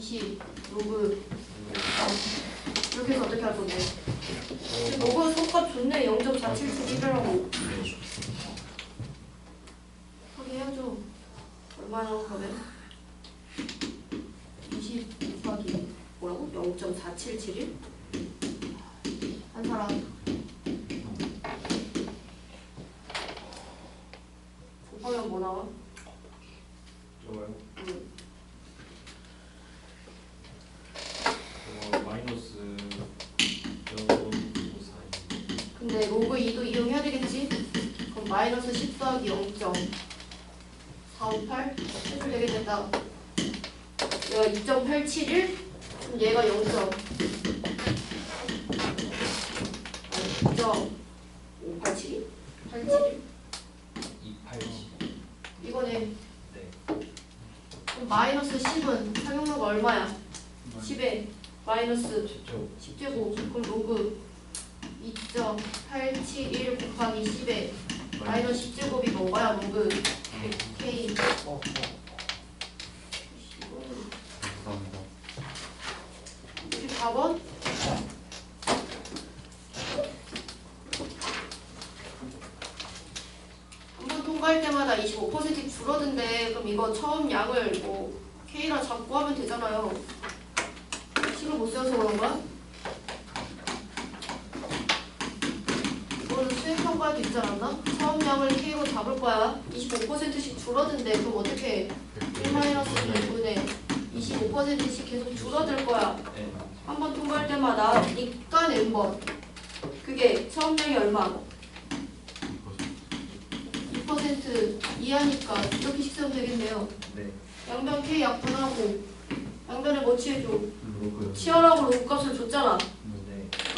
20 로그. 어, 이렇게 해서 어떻게 할 건데? 지금 로그 속값 좋네. 0.4771이라고 확인해야죠 얼마나 그러면 20 곱하기 뭐라고? 0.4771? 한 사람 곱하면 뭐 나와? 저거요? 음. 저거 마이너스 0.54 근데 로그 2도 이용해야 되겠지? 그럼 마이너스 10 더하기 0.458 해줄 되겠다. 얘가 2.871? 그럼 얘가 0. 아니 2.587이? 871? 280 이거네. 네 그럼 마이너스 10은 사용료가 얼마야? 10에 마이너스 10조 10제곱. 그럼 로그 2.871 곱하기 10에 마이너스 10제곱이 뭐야 로그 K 어, 어. 감사합니다. 24번 한 번 통과할 때마다 25% 줄어든대 그럼 이거 처음 양을 뭐 K라 잡고 하면 되잖아요 식을 못 세워서 그런 거야? 수행평가에도 있지 않았나? 처음 양을 K로 잡을 거야 25%씩 줄어든대 그럼 어떻게 1-2분의 25%씩 계속 줄어들 거야 네한번 통과할 때마다 니까 n번 그게 처음 양이 얼마? 2% 이하니까 이렇게 식세면 되겠네요 네 양변 K 약분하고 양변에 뭐 취해줘? 로그. 치열하고 로그 값을 줬잖아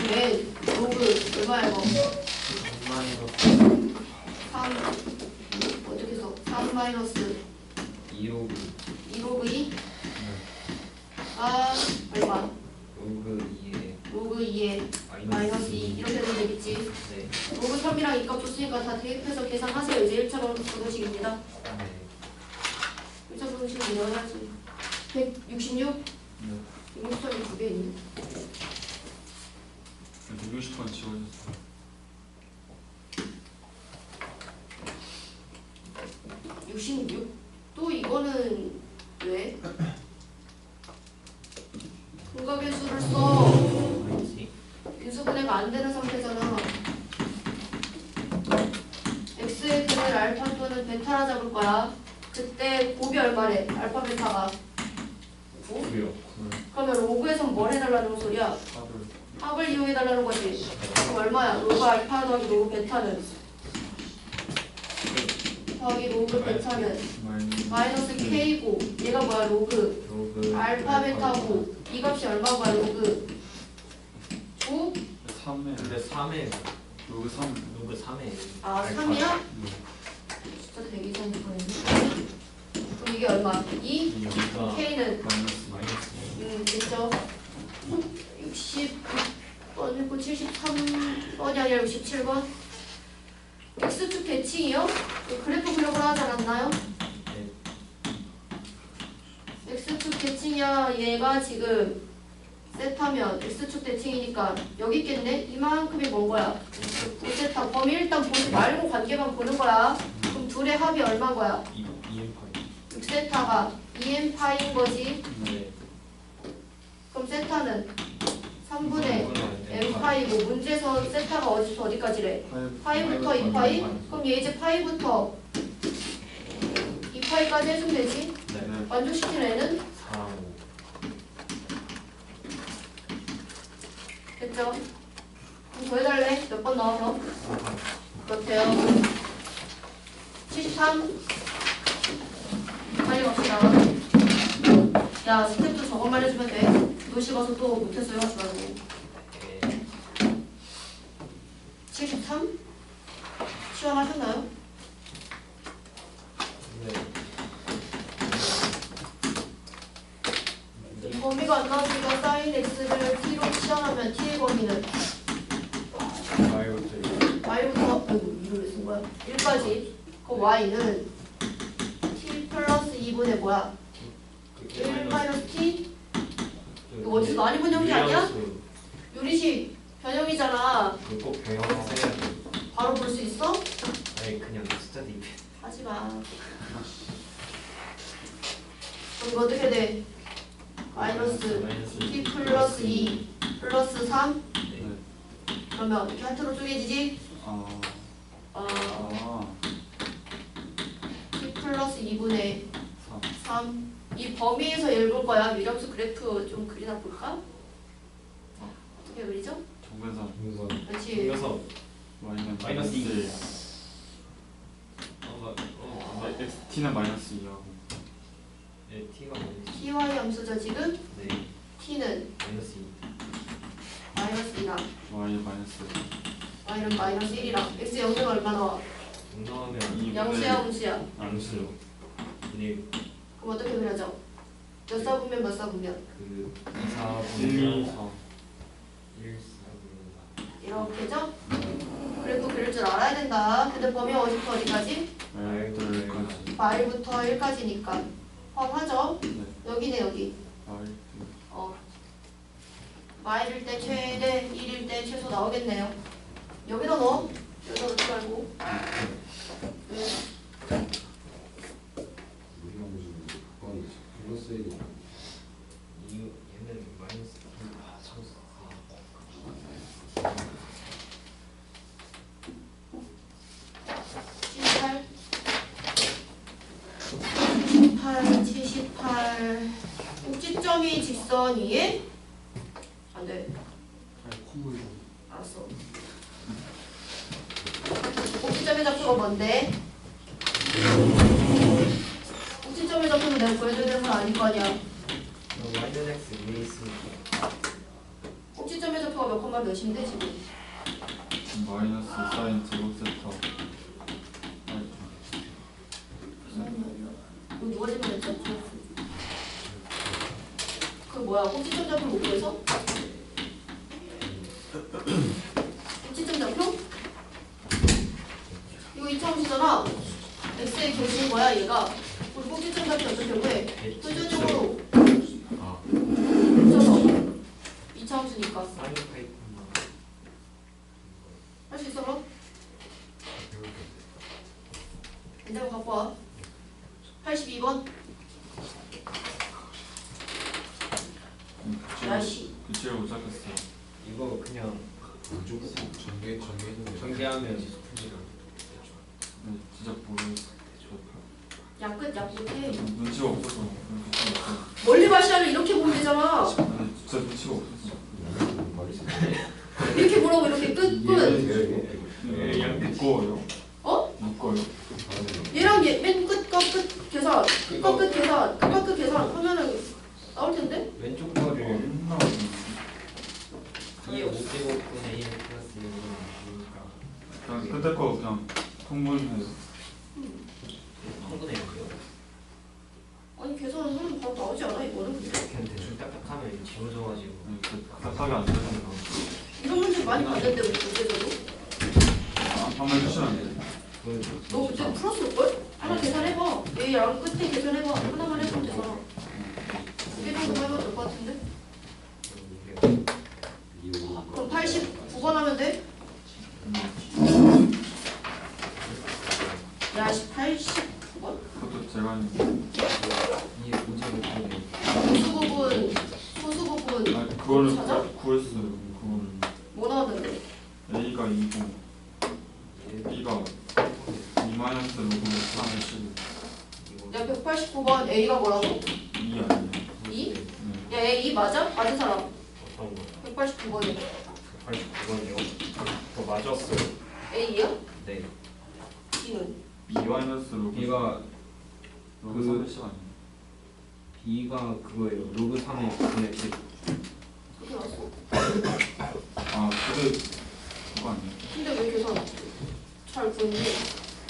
네왜 로그 얼마야 이거? 마이너스 3 어떻게 해서 3 마이너스 2로그 2 로그 2? 아 얼마? 로그 2에 로그 2에 마이너스 2 이렇게 되면 되겠지 네 로그 3이랑 2값 줬으니까 다 대입해서 계산하세요. 이제 1차로 부동식입니다. 네 1차 부동식은 이해해야지. 166? 네. 660이 두개 있네. 160번 지워졌어요. 66? 또 이거는 왜? 분각의 수를 써. 그렇지 인수분해가 안 되는 상태잖아. x의 근을 알파 또는 베타라 잡을 거야. 그때 곱이 얼마래? 알파 베타가. 9? 구요 그러면 로그에선 뭘 해달라는 소리야? 답을 합을 이용해달라는 거지. 그럼 얼마야? 로그 알파 더하기 로그 베타는? 더하기 로그 베타는 마이너스 마이너스 k고 얘가 뭐야? 로그 로그 알파 베타고 이 값이 얼마고야? 로그 9? 3에 근데 3에 로그 3. 로그 3에 아 3이야? 진짜 되게 이상해 보이네. 그럼 이게 얼마? 2? 여기가 k는 마이너스 마이너스 음 됐죠? 60번 했고 73번이 아니라 67번 X축 대칭이요? 그 그래프 그려보라 하지 않았나요? 네 X축 대칭이야 얘가 지금 세타면 X축 대칭이니까 여기 있겠네? 이만큼이 뭔 거야? 5세타 범위 일단 보지 말고 관계만 보는 거야 그럼 둘의 합이 얼마인 거야? 2 2M 6세타가 2n파인 거지 네 그럼 세타는 3분의 n파이고 문제에서 세타가 어디서 어디까지래? 파이부터 2파이? 그럼 얘 이제 파이부터 2파이까지 해주면 되지? 네 만족시키는 애는 4 5 됐죠? 그럼 더 해달래? 몇 번 나와서? 그렇대요 73 빨리 갑시다 야 스텝도 저것만 해주면 돼 노시 가서 또 못했어요 하지 말고 네 73? 시원하셨나요? 네 범위가 안 나오니까 사인 x를 t로 치환하면 t의 범위는 y부터 아이고 2를 왜쓴 거야? 1까지 그 y는 t 플러스 2분의 뭐야? 1 마이너스 t 이거 어디서 많이 본 형태 아니야? 유리식 변형이잖아. 그꼭 병영해야 돼. 바로 볼 수 있어? 아니 그냥 숫자 대입. 하지 마. 그럼 이거 어떻게 돼? 마이너스 t 플러스 2 플러스 3 네. 그러면 이렇게 하트로 쪼개지지? 아, 어, 아, t 플러스 2분의 3. 3. 이 범위에서 읽을 거야. 유력수 그래프 좀 그리나 볼까? 어떻게 그리죠? 정배선 그렇지. 그래서 마이너스 마이너스 이. 1. 어, 어, 네, x t는 마이너스 2하고 네, t가 ty 함수죠 지금? 네, t는 마이너스 2. 마이너스 2랑 y 마이너스 y는 마이너스 1이랑 x 0은 얼마 나와? 2분의 양수야 함수야. 양수요. 네, 그럼 어떻게 그려져? 몇 사분면 몇 사분면? 그 2, 4, 1, 2, 4, 4. 1, 4, 이렇게죠? 그래프 그릴 줄 알아야 된다. 근데 범위 어디부터 어디까지? L들까지 말부터 1까지니까 포함하죠? 네, 여기네 여기. R 어. 마일일 때 최대, 1일 때 최소 나오겠네요. 여기다 넣어. 여기다 넣지 말고. 네. 우리가 무슨 그건 플러스 1이 이 얘는 마이너스 2. 아, 참수. 78 78 78 꼭지점이 직선 위에 안돼 콧물 알았어 꼭지점의 좌표가 뭔데? 꼭지점의 좌표는 내가 보여줘야 되는 건 아닐 거 아니야 어, 마이너스 x 위에 있으니까. 꼭지점의 좌표가 몇 콤마 몇인데 지금 마이너스 사인 제곱 세타 R 이거 누가 질문했지? 그 뭐야 꼭지점 좌표 못 구해서? 꼭지점 좌표? 이거 이차함수잖아 x에 계신 거야 얘가. 우리 꼭지점 좌표 어떻게 구해? 표준형으로 아, 붙여서 이차함수니까. 사인 파이프나. 할수 있어 그럼? 이대로 갖고 와. 82번. 야씨. 그치를 못 잡겠어요 이거 그냥 무조건 전개 전개는 전개하면 네, 진짜 모르겠어요. 야끝 야 끝해 눈치가 없어서 그런 게 진짜 없어요. 멀리 발시하를 이렇게 보면 되잖아. 네, 진짜 눈치가 없어서. 머리 이렇게 보라고 이렇게 끝끝. 예, 양 끝이. 무거워요. 어? 무거워요. 얘랑 얘 맨 끝과 끝 계산 끝과 끝 계산 끝과 끝 계산 하면은 나올 텐데 왼쪽 거를 얼마나 2의 5제곱분의 1 플러스 1이니까 그냥 그때 거 그냥 통분해요 한분의 0이요? 아니 계산을 하면 바로 나오지 않아 이거는 그냥 대충 딱딱하면 지워져가지고 네, 그 답답하게 안 되는 거 이런 문제 많이 봤는데 우리 교재에서도 아, 한번 해주시면 안 돼요? 너 그때 풀었을걸? 하나 계산해봐 얘랑 끝에 계산해봐 하나만 해보면 되잖아 이 정도 해봐도 될 것 같은데 그럼 89번 하면 돼? 야씨 89번? 그것도 제가 하는 2의 5제곱분의 소수 부분 소수 부분 아 그거를 찾아? 구했어요 그거를 뭐 나왔는데? A가 2고 B가 2 마이너스 로그 3을 15야 189번 A가 뭐라고? 2 아니에요? 이? 네야 A 맞아? 맞은 사람 어떤 거? 189번이 89번이요? 더 맞았어요 A야? 네 B는? 2 마이너스 로그 B가 로그 그- 3을 10 아니에요? B가 그거예요. 로그 3의 분의 10. 그렇게 나왔어 아 그게 잘 썼니?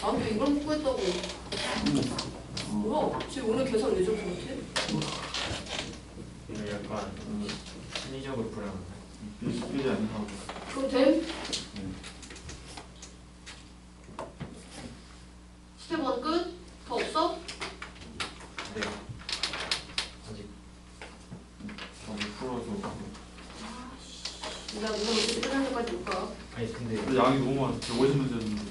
나도 이걸 먹고 했다고. 뭐야? 지금 오늘 계산 왜 저렇게 못해? 이거 약간 음, 심리적으로 불안한데. 유지 안 하고. 그럼 됨? 스텝 1 끝? 더 없어? 네. 아직 너무 풀어서. 아, 나 누가 이렇게 끝나는 것까지 못 가. 아니 근데 양이 너무 많아. 50문제는.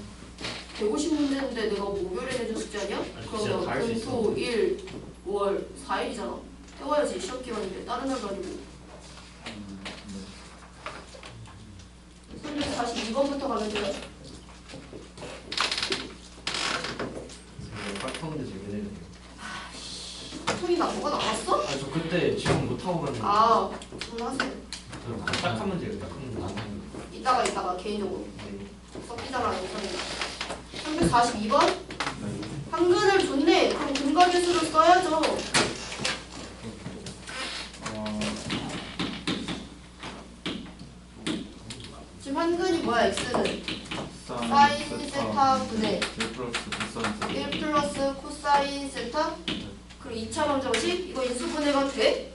150문제인데 내가 목요일에 내준 숙제 진짜 그러면 금. 토, 일, 월 4일이잖아. 해와야지 시험 기간인데 다른 날 가지고. 음, 네. 선생님 다시 2번부터 가면 돼요? 파트 문제 제기되는 손이 나 뭐가 나왔어? 아저 그때 지금 못 하고 갔는데. 아 그럼 하세요. 딱한 문제예요 딱한 문제 이따가 이따가 개인적으로. 네. 섞이잖아 영상이 342번 네. 한글을 줬네 그럼 근거계수로 써야죠 어, 지금 한글이 뭐야 x는 사인 세타 분의 1 플러스 코사인 세타. 1 플러스 코사인 세타 그리고 2차 방정식 이거 인수분해가 돼?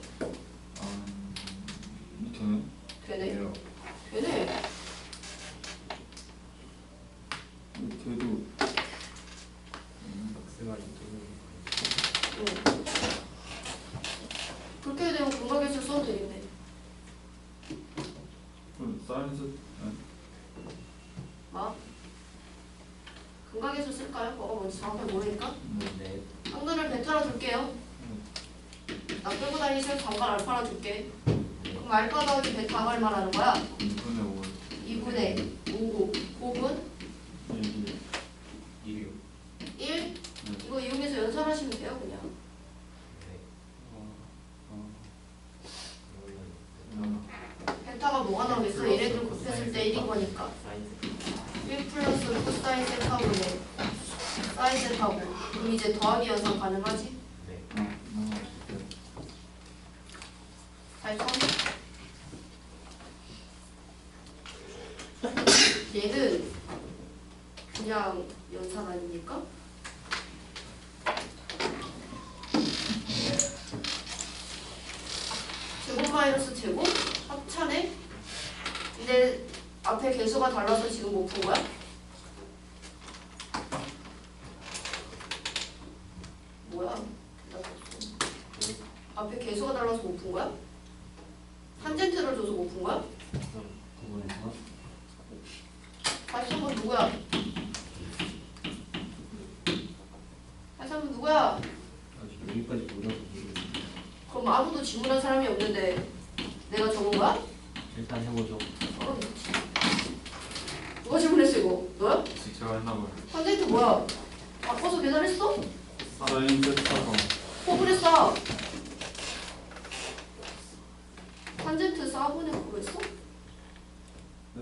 对。 앞에 개수가 달라서 못 푼 거야? 탄젠트를 줘서 못 푼 거야? 구분해서 다시 한번 누구야? 다시 한번 누구야? 아직 여기까지 몰라서 모르겠어요 그럼 아무도 질문한 사람이 없는데 내가 적은 거야? 일단 해보죠 어, 미치. 누가 질문했어 이거? 너야? 제가 했나봐요. 탄젠트 뭐야? 바꿔서 계산했어? 사인 세타가 포블에 싸. 탄젠트 4분의 그거 했어? 네?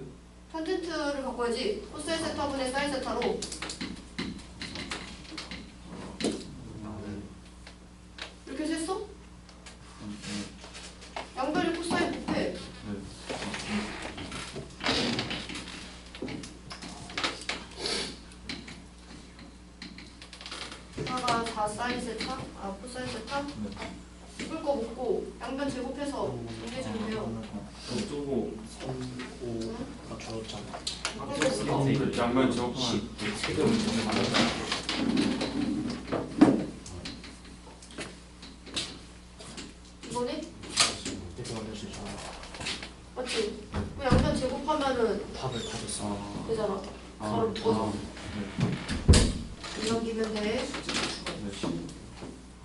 탄젠트를 바꿔야지. 코사인 세타분의 사인 세타로. 이렇게 해서 했어? 음, 네. 양변이 코사인. 네. 하나가 4 사인 세타? 아 코사인 세타? 네. 이걸 거 먹고 양변 제곱해서 정리해주면 돼요. 저거 응? 다 줄었잖아. 바꿔줬어. 그 양면 제곱하면 이거네? 이렇게 만들 수 있잖아. 맞지? 그 양변 제곱하면은 답을 찾았어. 아, 되잖아. 아, 가로 묶어서. 네. 이넘기면 돼. 네.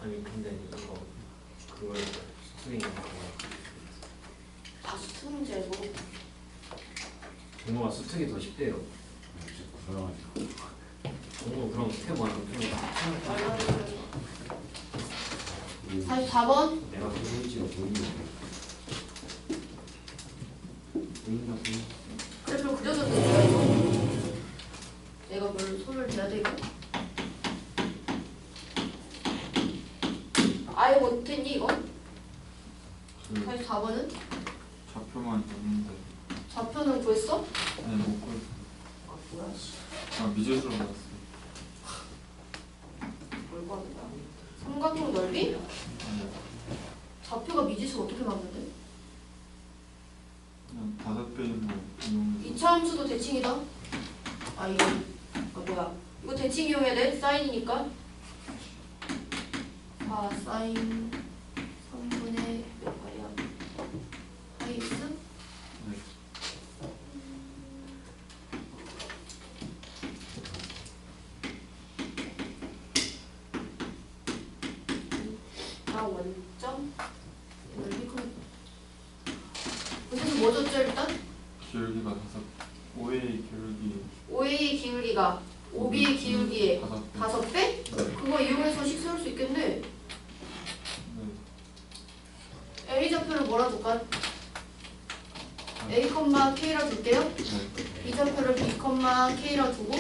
아니 근데 이거 그걸 스윙 다 수트 문제고. 종호가 수특이 더 쉽대요 종호 그럼 스텝 원안 푸는 거 44번. 내가 보일지가 보이냐 보인다 보인다 그래프를 그려서 드려야죠. 내가 뭘 손을 대야 돼 이거? 아예 못했니 이거? 그 44번은? 좌표만 있는데 좌표는 구했어? 네, 못 구했어요. 아 뭐야 씨. 아, 미제수로 나왔어요. 뭘 거야? 삼각형 넓이? 네. 좌표가 미지수 어떻게 맞는데? 그냥 다섯 배인 거 이용해서 이차 함수도 대칭이다. 아 이거 아 뭐야? 이거 대칭 이용해야 돼? 사인이니까. 4 사인 3분의 몇 마리야? 하이스? 네. 4 원점 넓이 큰 무슨 뭐 줬죠 일단? 기울기가 다섯 5의 기울기 5A의 기울기가 5B의 기울기의 다섯 배 5배? 네. 그거 이용해서 식 세울 수 있겠네 네. A 좌표를 뭐라 둘까? 아, A, K라 둘게요 네. B 좌표를 B, K라 두고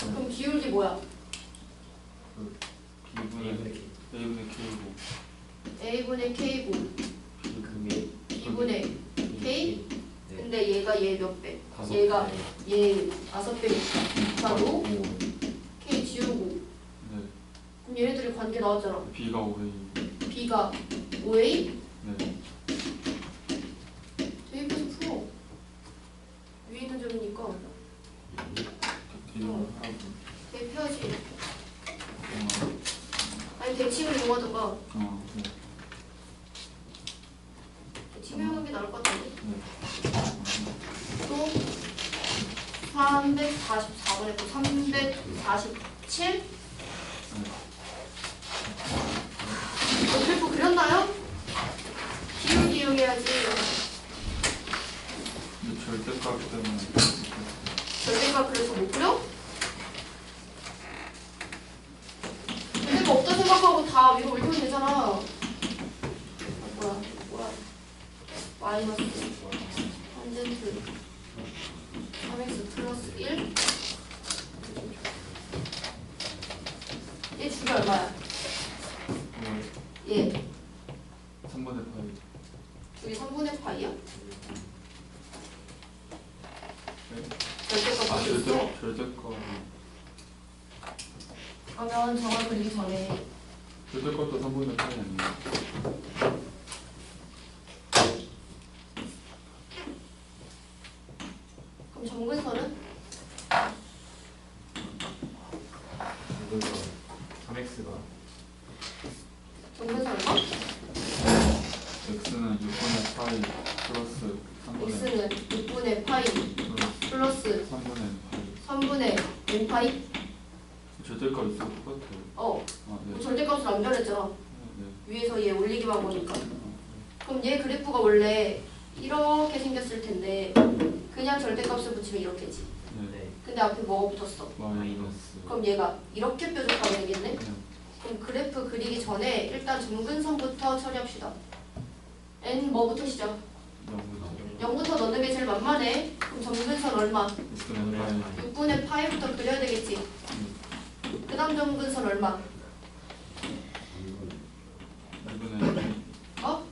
그럼 기울기 뭐야? B분의 A분의 K고 A분의 K고 B 그게 B분의 K 네. 근데 얘가 얘 몇 배? 다섯 얘가 배. 얘 다섯 바로 오. K 지우고 네. 그럼 얘네들이 관계 나왔잖아 B가 5A B가 5A 네. 대입해서 풀어 위에 있는 점이니까 대입을 하고 대입해야지 어, 아니 대칭을 이용하던가 어, 네. 대칭 이용하는 게 나을 것 같은데 네. 또 344번 했고 347 어, 그래프 그렸나요? 기울기 이용해야지 근데 절대값 때문에 절대값 그래서 못 그려? 절대값 없다 생각하고 다 위로 올리면 되잖아 아, 뭐야 뭐야? 마이너스 탄젠트 3x 플러스 1 얘 주기 얼마야? 어, 얘 3분의 파이 주기 3분의 파이야? 네. 절대값 아 어디 있어? 절대 절대값 그러면 정화 그리기 전에 절대값도 3분의 파이 아니에요 그럼 정근선은? 이거가 3x가 정근선 얼마? X는 6분의 파이 플러스 3분의 x는 6분의 파이 플러스 플러스 3분의 파이 3분의 n 파이? 절대값 있어 똑같아요 어, 아 네. 그럼 절대값을 안 변했잖아. 네. 위에서 얘 올리기만 보니까. 어, 그럼 얘 그래프가 원래 이렇게 생겼을 텐데 그냥 절대값을 붙이면 이렇게지. 네. 네 근데 앞에 뭐가 붙었어? 마이너스 그럼 얘가 이렇게 뾰족하게 되겠네? 네. 그럼 그래프 그리기 전에 일단 점근선부터 처리합시다. n 뭐부터 시작? 0부터 0부터 넣는 게 제일 만만해. 그럼 점근선 얼마? 6분의 파이 6분의 파이부터 그려야 되겠지. 그 다음 점근선 얼마? 2분의 어?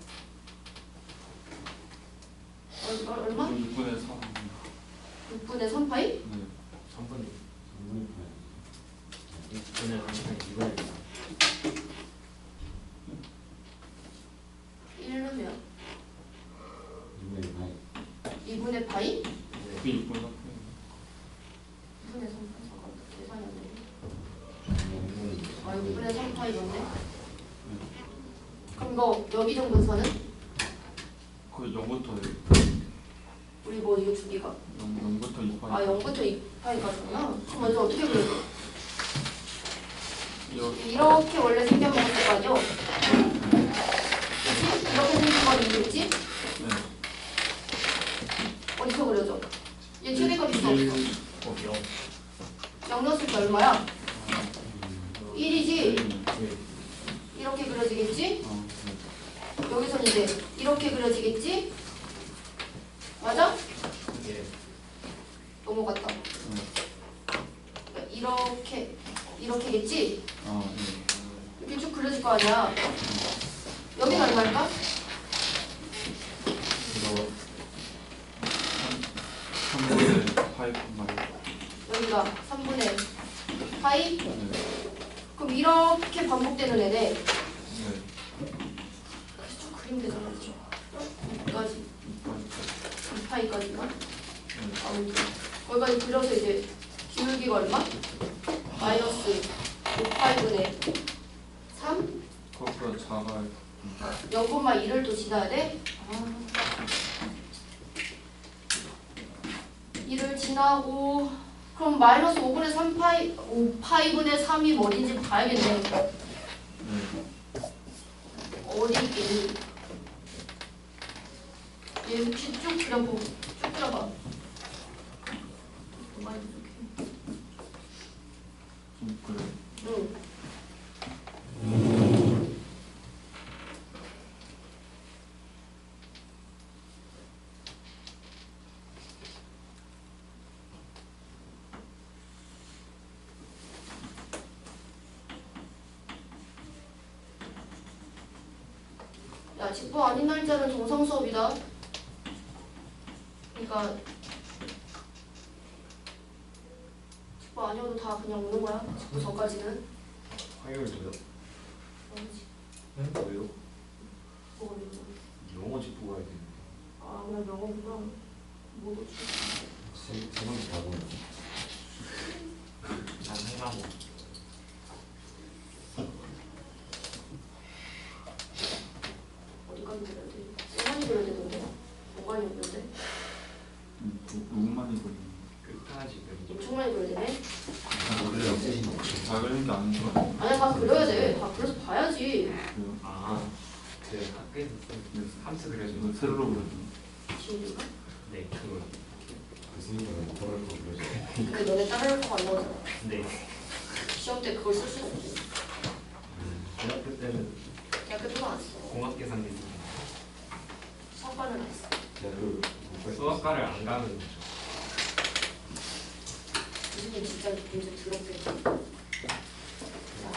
얼- 얼- 얼마? 6분의 3 6분의 3파이? 네. 3분의 3분의 6분의 3분의 2분의 1르면 2분의 8 2분의 파이? 그 6분의 3 2분의 3파이 잠깐만 계산이 안 되네. 아 6분의 3파이 맞네. 그럼 이거 여기 정근선은? 거의 0부터 우리 뭐 이거 주기가 0, 0부터 2파이 아 0부터 2 그럼 먼저 어떻게 그려줘? 이렇게 원래 생겨먹었을 거 아니야? 그치? 이렇게 생긴 건? 네. 어디서 그려줘? 얘 최대값 있어 없어? 어 0. 0 넣었을 때 얼마야? 1이지? 네. 이렇게 그려지겠지? 어, 네. 여기선 이제 이렇게 그려지겠지? 맞아? 예 넘어갔다. 이렇게 이렇게겠지? 아, 네. 이렇게 쭉 그려질 거 아니야. 여기는 얼마일까? 이거 3분의 파이 여기가 3분의 파이. 네. 그럼 이렇게 반복되는 애네. 네. 그래서 좀 그리면 되잖아. 그죠? 여기까지 2파이 2파이까지가 네. 아무튼 거기까지 그려서 이제 기울기가 얼마? 마이너스 5파이분의 3 그것보다 작아요 0,2를 또 지나야 돼? 아. 2를 지나고 그럼 마이너스 5분의 3 파이 5 파이분의 3이 어딘지 봐야겠네 네. 어디 있겠니? 얘 혹시 쭉 그려보, 쭉 그려봐. 좀 그래. 응. 야, 직보 날짜는 정상 수업이다. 그러니까 직보 아니어도 다 그냥 오는 거야. 직보 전까지는. 화요일 왜요? 아니지. 네? 왜요? 뭐가 거야? 영어 짚고 가야 되는데 아, 그냥 영어구나. 뭐도 주세 번째 다 보네. 난 해가고 어디까지 그려야 돼? 시간이 그려야 되던데? 뭐가 있는데? 음, 너- 너무 많이 걸리네. 끝까지 그리고 엄청 많이 그려야 되네? 원래 없으신데. 다 그리는 게 아닌 거 아니야? 아니야, 다 그려야 돼. 다 그려서 봐야지. 그래요? 아, 그 학교에서 쓴 함수 이거 그려주는 세로로 그려줘. 지우개가? 네, 그거 교수님은 그럴 거 그러죠. 근데 너네 거가 안 나오잖아. 네 시험 때 그걸 쓸 수가 없지. 대학교 때는 대학교 때도 안 써. 공학 계산 있었는데 성과는 안 써. 제가 그 수학과를 안 가면 교수님 진짜 이제 더럽게.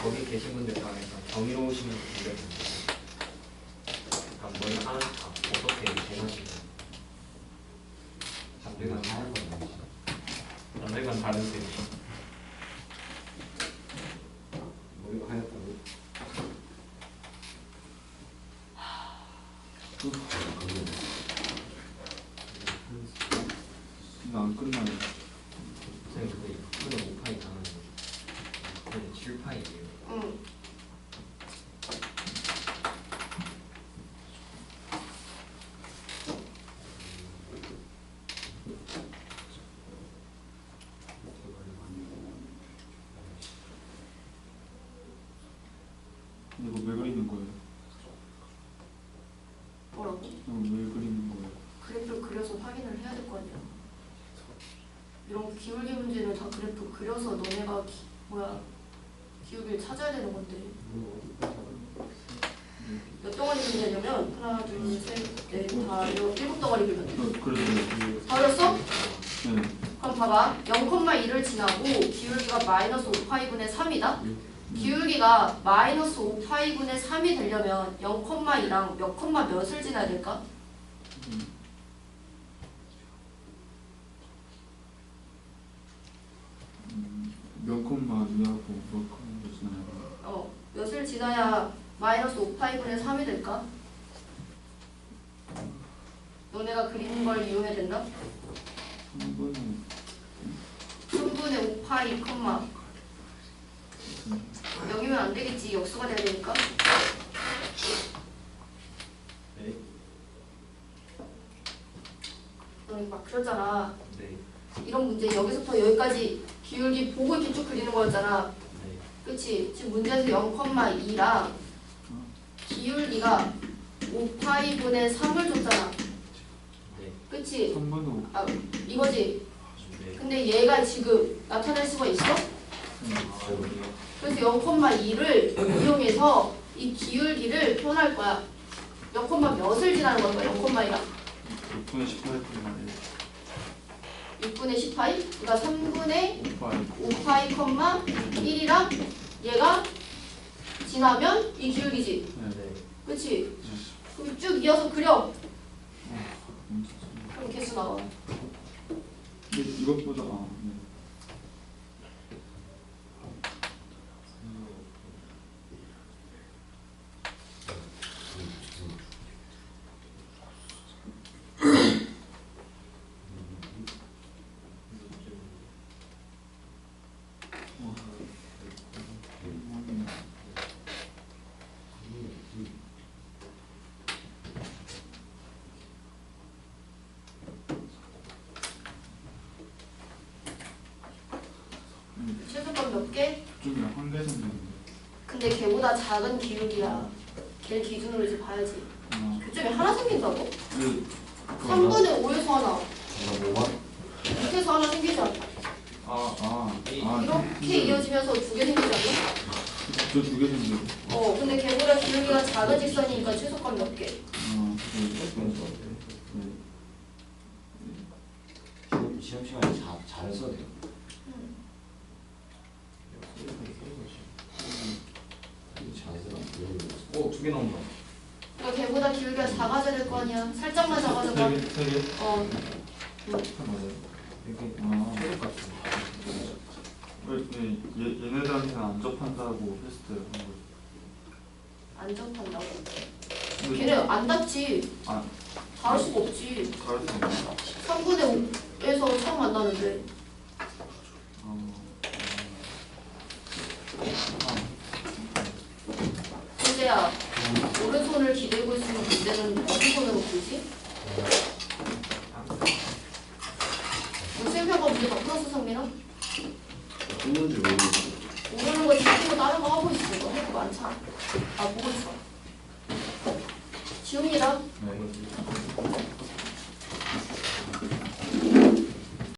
거기 계신 분들 다 약간 정의로우신 분들 약간 머리 하나 다 어떻게 대하시는 남들과는 하얀 건 아니지. 남들과는 다른 셈이 머리가 하얗다고? 그건 이거 안 끝나요. 선생님 근데 이거는 5파이 당하는 거죠 근데 7파이예요 응. 근데 이거 왜 그리는 거예요? 뭐라고? 이거 왜 그리는 거예요? 그래프를 그려서 확인을 해야 될 거 아니야. 이런 기울기 문제는 다 그려서 너네가 기, 뭐야 기울기를 찾아야 되는 건데. 몇 덩어리 문제냐면 하나 둘셋넷다 일곱 덩어리 그래도 다 그렸어? 네. 그럼 봐봐. 0,1을 지나고 기울기가 마이너스 5파이분의 3이다? 기울기가 마이너스 5파이분의 3이 되려면 0,2랑 몇 콤마 몇을 지나야 될까? 음, 몇 콤마 위하고 몇 콤마 지나요? 어, 몇을 지나야 마이너스 5파이분의 3이 될까? 너네가 그리는 걸 이용해야 된다? 3분의 3분의 5파이 콤마. 여기면 안 되겠지. 역수가 돼야 되니까. 네? 너네 막 그렸잖아. 네. 이런 문제 여기서부터 여기까지 기울기 보고 이렇게 쭉 그리는 거였잖아 네. 그치? 지금 문제에서 0,2랑 기울기가 5파이분의 3을 줬잖아 네. 그치? 3분의 5 아 이거지? 네. 근데 얘가 지금 나타낼 수가 있어? 아? 그래서 0,2를 이용해서 이 기울기를 표현할 거야. 0, 몇을 지나는 거야, 0,2랑? 6분의 18분의 6분의 10파이? 그러니까 3분의 5파이 5파이, 1이랑 얘가 지나면 이 기울기지. 네. 네. 그치? 그럼 쭉 이어서 그려. 그럼 개수 나와. 이것보다 아, 네. 걔보다 작은 기울기야. 걔 기준으로 이제 봐야지. 아, 교점이 하나 생긴다고? 그 3분의 5에서 하나, 정답 5번? 밑에서 하나 생기지 않나? 아, 아, 이- 아, 이렇게 이어지면서 두 개 생기지 않나? 저두 개 생겨. 어, 근데 걔보다 기울기가 작은 직선이니까 최소값 몇 개? 아, 네. 네. 시험, 시험 시간에 자, 잘 써야 돼요. 잘 써라. 오두 개 나온다. 그러니까 걔보다 기울기가 작 아니야? 살짝만 개, 세 개. 어, 아, 최소값. 왜, 네, 얘, 얘네들한테는 안 접한다고 했어요. 안 접한다고. 근데 걔네 안 닿지. 아, 다를 수가 없지. 가르쳐. 3분의 5에서 처음 만나는데. 어, 문제야. 오른손을 기대고 있으면 문제는 어디 손으로 풀지? 쌤표가 문제 다 풀었어, 성민아? 한 문제 모르겠어. 모르는 거 지키고 다른 거 하고 있어. 너할거 많잖아. 아, 보고 있어. 지훈이랑 네.